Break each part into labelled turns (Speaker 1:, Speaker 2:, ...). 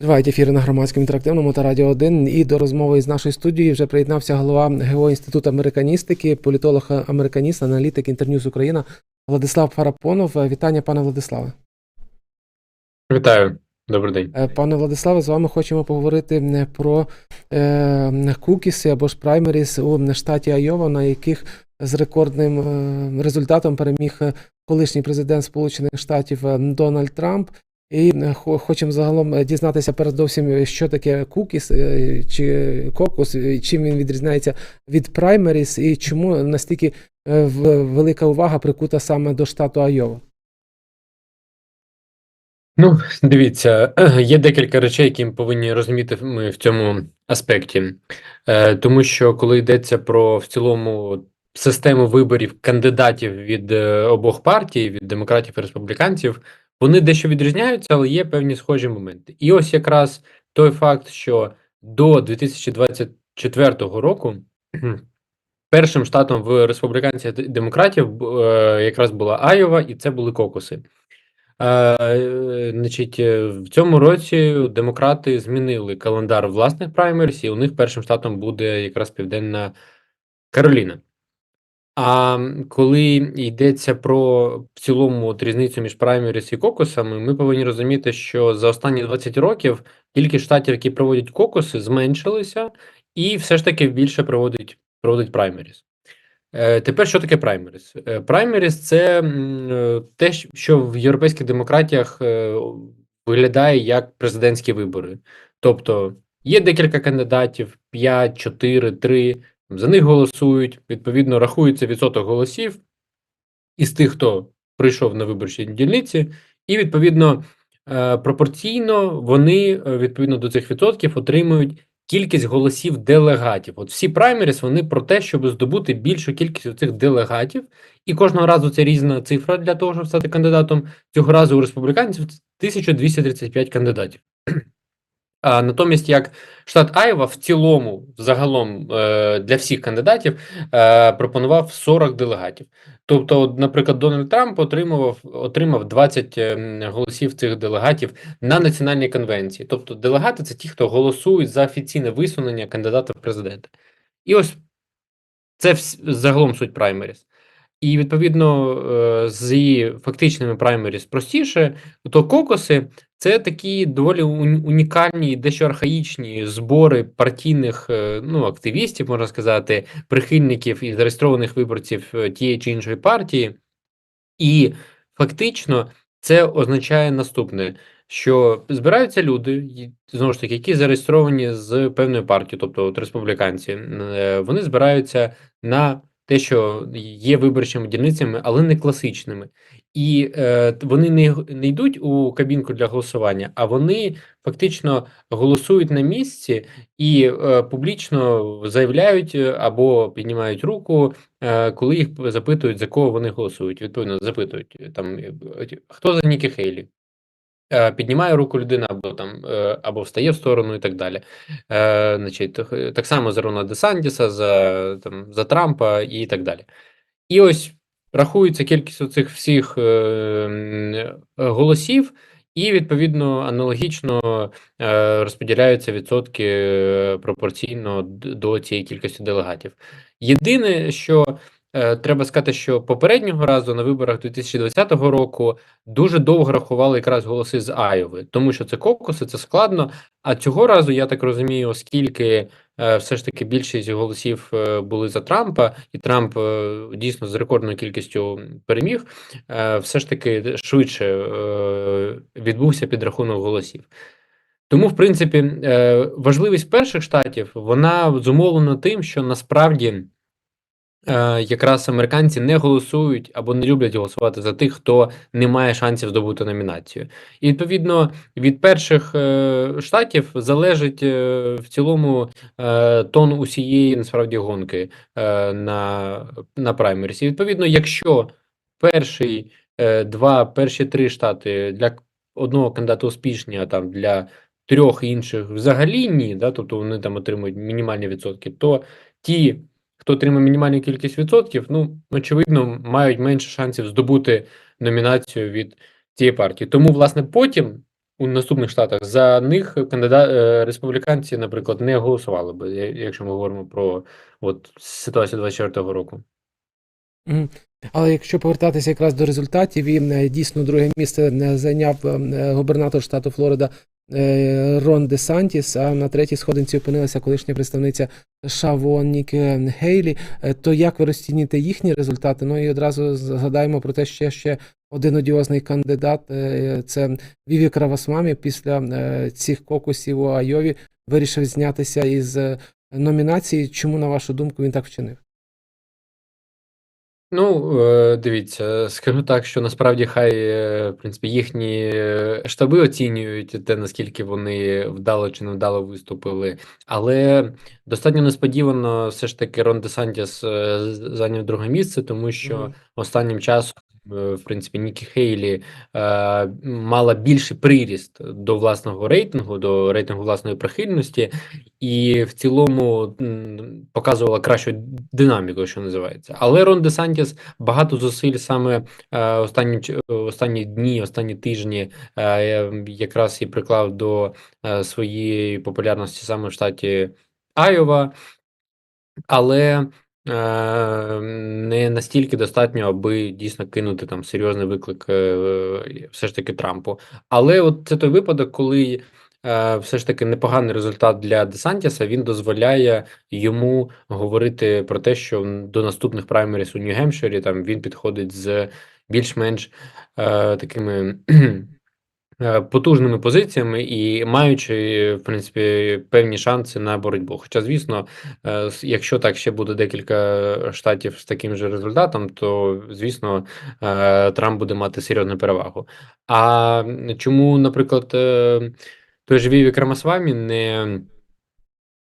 Speaker 1: Тривають ефіри на громадському інтерактивному та радіо 1. І до розмови із нашої студії вже приєднався голова ГО Інституту американістики, політолог американіст, аналітик Інтерньюз Україна Владислав Фарапонов. Вітання, пане Владиславе.
Speaker 2: Вітаю, добрий день.
Speaker 1: Е, Пане Владиславе, з вами хочемо поговорити м, про е, кукіси або ж праймеріс у штаті Айова, на яких з рекордним е, результатом переміг колишній президент Сполучених Штатів Дональд Трамп. І е, хочемо загалом е, дізнатися передовсім, що таке кукіс е, чи кокус, чим він відрізняється від праймеріс, і чому настільки е, велика увага прикута саме до штату Айова.
Speaker 2: Ну, дивіться, є декілька речей, які ми повинні розуміти ми в цьому аспекті. Е, тому що коли йдеться про в цілому систему виборів кандидатів від е, обох партій, від демократів і республіканців, вони дещо відрізняються, але є певні схожі моменти. І ось якраз той факт, що до 2024 року першим штатом в республіканців демократів е, якраз була Айова, і це були кокуси. Е, Значить, е, в цьому році демократи змінили календар власних праймерів, і у них першим штатом буде якраз Південна Кароліна. А коли йдеться про в цілому от різницю між праймеріс і кокусами, ми повинні розуміти, що за останні 20 років кількість штатів, які проводять кокуси, зменшилися, і все ж таки більше проводить, проводить праймеріс. Е, Тепер що таке праймеріс? Е, Праймеріс це е, те, що в європейських демократіях виглядає як президентські вибори. Тобто є декілька кандидатів, 5, 4, 3, за них голосують, відповідно, рахується відсоток голосів із тих, хто прийшов на виборчі дільниці, і відповідно е, пропорційно вони е, відповідно до цих відсотків отримують кількість голосів делегатів. От всі праймеріс вони про те, щоб здобути більшу кількість цих делегатів, і кожного разу це різна цифра для того, щоб стати кандидатом. Цього разу у республіканців 1235 кандидатів. А натомість, як штат Айова в цілому, загалом е, для всіх кандидатів е, пропонував 40 делегатів. Тобто, наприклад, Дональд Трамп отримував отримав 20 ем, голосів цих делегатів на національній конвенції. Тобто, делегати це ті, хто голосують за офіційне висунення кандидата в президенти. І ось це загалом суть праймеріс. І відповідно е, з її фактичними праймеріс простіше, то кокоси це такі доволі уні- унікальні, дещо архаїчні збори партійних е, ну, активістів, можна сказати, прихильників і зареєстрованих виборців е, тієї чи іншої партії. І фактично це означає наступне: що збираються люди, і, знову ж таки, які зареєстровані з певною партією, тобто от республіканці, е, вони збираються на те, що є виборчими дільницями, але не класичними. І е, вони не, не йдуть у кабінку для голосування, а вони фактично голосують на місці і е, публічно заявляють е, або піднімають руку, е, коли їх запитують, за кого вони голосують. Відповідно, запитують там е, хто за Нікі Хейлі. Е, Піднімає руку людина або там або встає в сторону і так далі. Е, значить, так- само за Рона Десантіса, за, там, за Трампа і так далі. І ось рахується кількість цих всіх е, голосів, і відповідно аналогічно е, розподіляються відсотки е, пропорційно до цієї кількості делегатів. Єдине, що треба сказати, що попереднього разу на виборах 2020 року дуже довго рахували якраз голоси з Айови, тому що це кокуси, це складно. А цього разу, я так розумію, оскільки е, все ж таки більшість голосів е, були за Трампа, і Трамп е, дійсно з рекордною кількістю переміг, е, все ж таки швидше е, відбувся підрахунок голосів. Тому, в принципі, е, важливість перших штатів вона зумовлена тим, що насправді е, якраз американці не голосують або не люблять голосувати за тих, хто не має шансів здобути номінацію. І відповідно від перших е, штатів залежить е, в цілому тон усієї насправді гонки на, на праймерсі. Відповідно, якщо перший два, перші три штати для одного кандидата успішні, а там для трьох інших взагалі ні, да, тобто вони там отримують мінімальні відсотки, то ті, хто отримує мінімальну кількість відсотків, ну, очевидно, мають менше шансів здобути номінацію від цієї партії. Тому, власне, потім у наступних штатах за них кандидат е, республіканці, наприклад, не голосували би, якщо ми говоримо про от ситуацію 24-го року.
Speaker 1: Але якщо повертатися якраз до результатів, і е, дійсно друге місце е, зайняв губернатор штату Флорида Рон Де Сантіс, а на третій сходинці опинилася колишня представниця США Вон Гейлі, е, то як ви розцінюєте їхні результати? Ну і одразу згадаємо про те, що ще один одіозний кандидат е, це Віві Кравасмамі після е, цих кокусів у Айові вирішив знятися із е, номінації. Чому, на вашу думку, він так вчинив?
Speaker 2: Ну, е, дивіться, скажу так, що насправді хай, е, в принципі, їхні е, штаби оцінюють те, наскільки вони вдало чи невдало виступили. Але достатньо несподівано все ж таки Рон Де Сантіс е, з- зайняв друге місце, тому що
Speaker 1: Мгм.
Speaker 2: останнім часом, в принципі, Нікі Хейлі е, мала більший приріст до власного рейтингу, до рейтингу власної прихильності, і в цілому показувала кращу динаміку, що називається. Але Рон Де Сантіс багато зусиль саме е, останні, останні дні, останні тижні е, якраз і приклав до своєї популярності саме в штаті Айова. Але не настільки достатньо, аби дійсно кинути там серйозний виклик е, все ж таки Трампу. Але от це той випадок, коли е, все ж таки непоганий результат для Десантіса, він дозволяє йому говорити про те, що до наступних праймеріс у Нью-Гемпширі там він підходить з більш-менш е, такими. Е, Потужними позиціями і маючи, в принципі, певні шанси на боротьбу. Хоча, звісно, Е, Якщо так ще буде декілька штатів з таким же результатом, то звісно е, Трамп буде мати серйозну перевагу. А чому, наприклад, той же Віві Крамасвамі не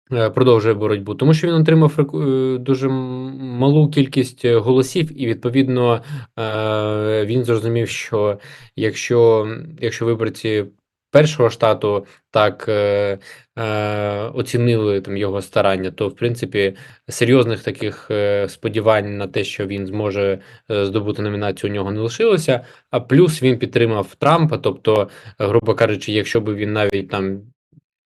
Speaker 2: продовжує боротьбу? Тому що він отримав е, дуже малу кількість е, голосів, і відповідно е, він зрозумів, що якщо, якщо виборці першого штату так е, е, оцінили там його старання, то в принципі серйозних таких е, сподівань на те, що він зможе е, здобути номінацію, у нього не лишилося. А плюс він підтримав Трампа. Тобто, е, грубо кажучи, якщо би він навіть там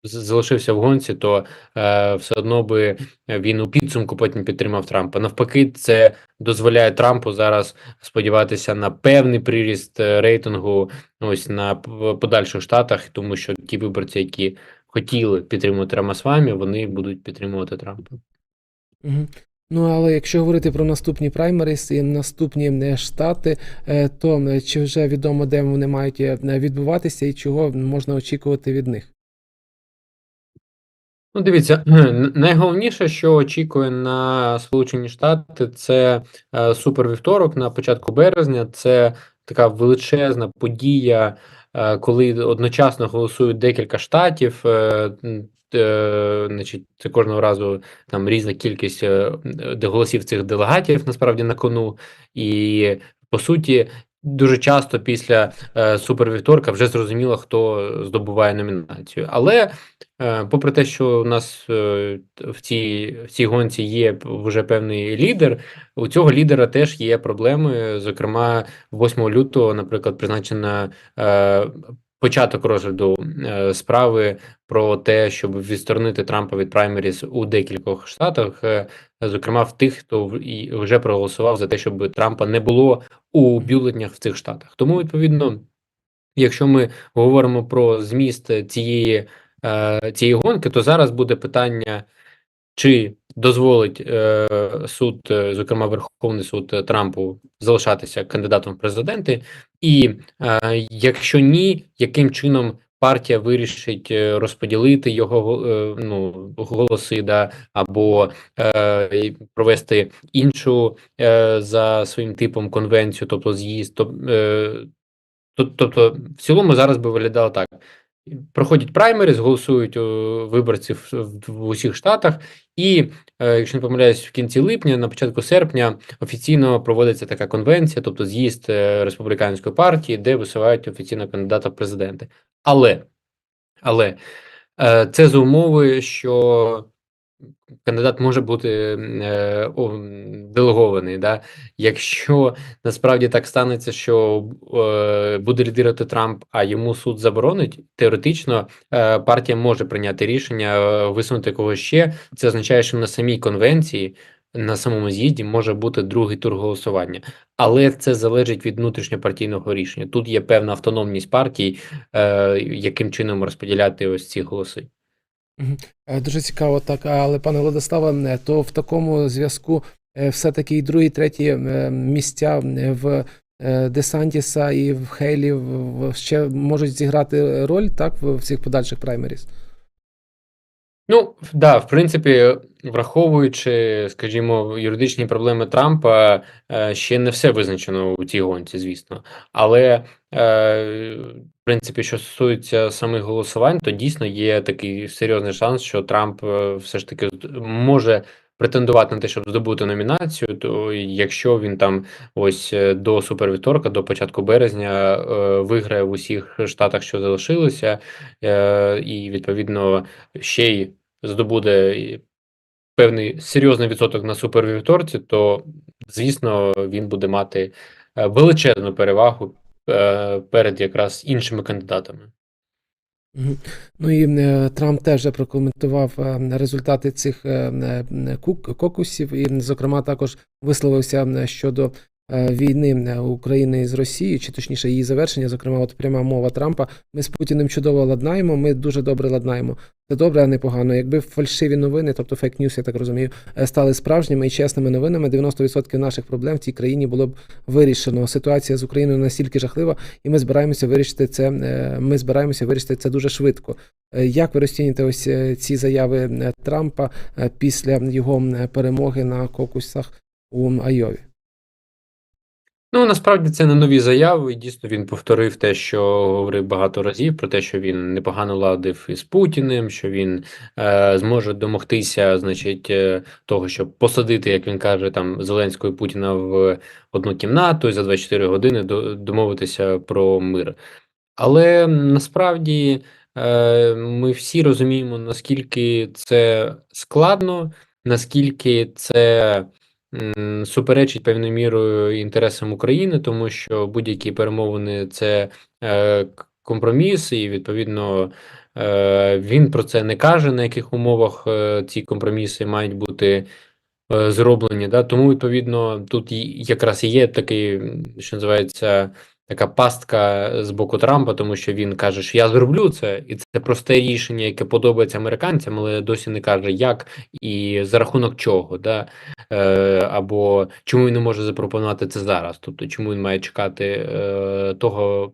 Speaker 2: залишився в гонці, то е, все одно би він у підсумку потім підтримав Трампа. Навпаки, це дозволяє Трампу зараз сподіватися на певний приріст е, рейтингу ось на подальших штатах, тому що ті виборці, які хотіли підтримувати Рамасвамі, вони будуть підтримувати Трампа.
Speaker 1: Ну, але якщо говорити про наступні праймеріс і наступні е, штати, е, то чи вже відомо, де вони мають відбуватися і чого можна очікувати від них?
Speaker 2: Ну, дивіться, найголовніше, що очікує на Сполучені Штати, це е, супервівторок на початку березня. Це така величезна подія, е, коли одночасно голосують декілька штатів. Е, значить, це кожного разу там різна кількість голосів цих делегатів насправді на кону. І по суті, дуже часто після е, супервівторка вже зрозуміло, хто здобуває номінацію. Але Е, Попри те, що у нас е, в цій, в цій гонці є вже певний лідер, у цього лідера теж є проблеми. Зокрема, 8 лютого, наприклад, призначена е, початок розгляду е, справи про те, щоб відсторонити Трампа від праймеріс у декількох штатах, е, зокрема в тих, хто вже проголосував за те, щоб Трампа не було у бюлетнях в цих штатах. Тому відповідно. Якщо ми говоримо про зміст цієї, е, цієї гонки, то зараз буде питання, чи дозволить е, суд, е, зокрема Верховний суд е, Трампу, залишатися кандидатом в президенти, і е, якщо ні, яким чином партія вирішить е, розподілити його е, ну, голоси, да, або е, провести іншу е, за своїм типом конвенцію, тобто з'їзд. тоб- е, Тобто, в цілому зараз би виглядало так: проходять праймеріс, голосують виборців виборці в, усіх штатах, і, е, якщо не помиляюсь, в кінці липня, на початку серпня офіційно проводиться така конвенція, тобто з'їзд е, республіканської партії, де висувають офіційно кандидата в президенти. Але, але е, це за умови, що кандидат може бути е, о, делегований. Да? Якщо насправді так станеться, що е, буде лідирувати Трамп, а йому суд заборонить, теоретично е, партія може прийняти рішення е, висунути когось ще. Це означає, що на самій конвенції, на самому з'їзді може бути другий тур голосування. Але це залежить від внутрішньопартійного рішення. Тут є певна автономність партій, е, яким чином розподіляти ось ці голоси.
Speaker 1: Е, Дуже цікаво, так. Але пане Владиславе, е, то в такому зв'язку е, все-таки і другі, треті місця в Десантіса і в Хейлі ще можуть зіграти роль так в цих подальших праймеріс.
Speaker 2: Ну, да, в принципі, враховуючи, скажімо, юридичні проблеми Трампа, ще не все визначено у цій гонці, звісно. Але, принципі, що стосується самих голосувань, то дійсно є такий серйозний шанс, що Трамп е, все ж таки може претендувати на те, щоб здобути номінацію, то якщо він там ось е, до супервівторка, до початку березня, е, виграє в усіх штатах, що залишилося, е, і відповідно ще й здобуде певний серйозний відсоток на супервівторці, то звісно він буде мати величезну перевагу перед якраз іншими кандидатами.
Speaker 1: Ну і е, Трамп теж прокоментував е, результати цих е, е, кокусів, і, зокрема, також висловився е, щодо е, війни е, України з Росією, чи точніше її завершення. Зокрема, от пряма мова Трампа. Ми з Путіним чудово ладнаємо. Ми дуже добре ладнаємо. Це добре, а не погано. Якби фальшиві новини, тобто фейк-ньюс, я так розумію, е, стали справжніми і чесними новинами, 90% наших проблем в цій країні було б вирішено. Ситуація з Україною настільки жахлива, і ми збираємося вирішити це. е, Ми збираємося вирішити це дуже швидко. Е, Як ви розцінюєте ось е, ці заяви е, Трампа е, після його перемоги на кокусах у Айові?
Speaker 2: Ну, насправді це не нові заяви. і Дійсно, він повторив те, що говорив багато разів, про те, що він непогано ладив із Путіним, що він е, зможе домогтися, значить, е, того, щоб посадити, як він каже, там Зеленського і Путіна в одну кімнату і за 24 години домовитися про мир. Але насправді е, ми всі розуміємо, наскільки це складно, наскільки це суперечить певною мірою інтересам України, тому що будь-які перемовини це е, компроміс, і відповідно е, він про це не каже, на яких умовах е, ці компроміси мають бути зроблені. Да? Тому, відповідно, тут якраз і є такий, що називається, така пастка з боку Трампа, тому що він каже, що я зроблю це, і це просте рішення, яке подобається американцям, але досі не каже, як і за рахунок чого. Да? Е, або чому він не може запропонувати це зараз? Тобто, чому він має чекати е, того,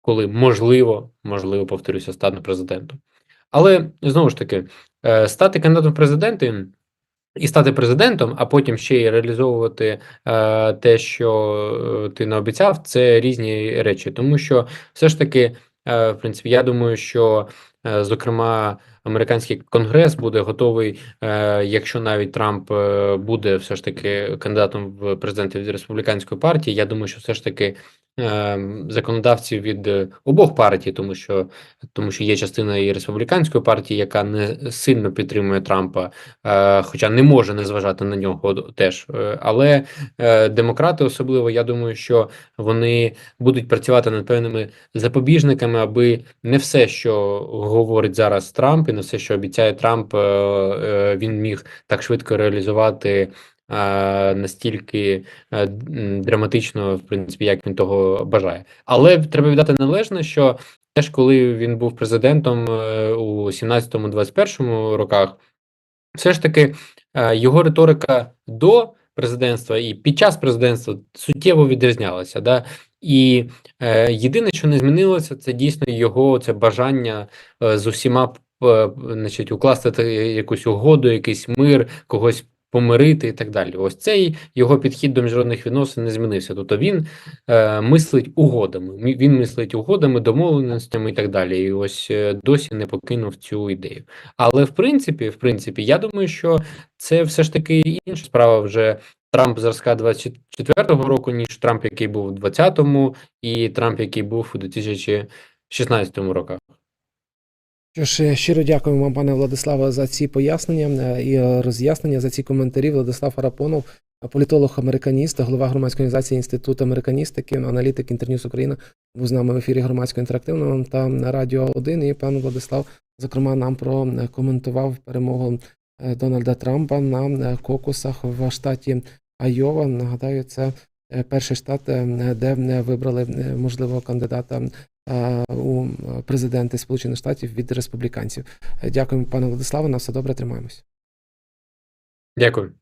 Speaker 2: коли можливо, можливо, повторюся, стане президентом. Але знову ж таки, е, стати кандидатом президенти і стати президентом, а потім ще й реалізовувати е, те, що е, ти наобіцяв, це різні речі. Тому що все ж таки, е, в принципі, я думаю, що е, зокрема американський конгрес буде готовий, е, якщо навіть Трамп е, буде все ж таки кандидатом в президенти від республіканської партії. Я думаю, що все ж таки. Е, Законодавці від е, обох партій, тому що тому що є частина і республіканської партії, яка не сильно підтримує Трампа, е, хоча не може не зважати на нього теж. Е, Але демократи, особливо, я думаю, що вони будуть працювати над певними запобіжниками, аби не все, що говорить зараз Трамп, і не все, що обіцяє Трамп, він міг так швидко реалізувати. Настільки е, драматично, в принципі, як він того бажає, але треба віддати належне, що теж коли він був президентом е, у 17-21 роках, все ж таки е, його риторика до президентства і під час президентства суттєво відрізнялася. Да? І е, єдине, що не змінилося, це дійсно його це бажання е, з усіма е, значить, укласти якусь угоду, якийсь мир, когось помирити і так далі. Ось цей його підхід до міжнародних відносин не змінився. Тобто він е, мислить угодами. Він мислить угодами, домовленостями і так далі. І ось е, досі не покинув цю ідею. Але в принципі, в принципі, я думаю, що це все ж таки інша справа вже Трамп зразка 24-го року, ніж Трамп, який був у 20-му, і Трамп, який був у 2016 роках.
Speaker 1: Що ж, е, щиро дякуємо вам, пане Владиславе, за ці пояснення е, і е, роз'яснення, за ці коментарі. Владислав Арапонов, е, політолог-американіст, голова громадської організації Інститут американістики, аналітик Інтерньюз Україна, був з нами в ефірі громадського інтерактивного та Радіо 1. І пан Владислав, зокрема, нам прокоментував перемогу Дональда Трампа на кокусах в штаті Айова. Нагадаю, це перший штат, де вибрали можливого кандидата у президенти Сполучених Штатів від республіканців. Е, Дякуємо, пане Владиславе. На все добре, тримаємось.
Speaker 2: Дякую.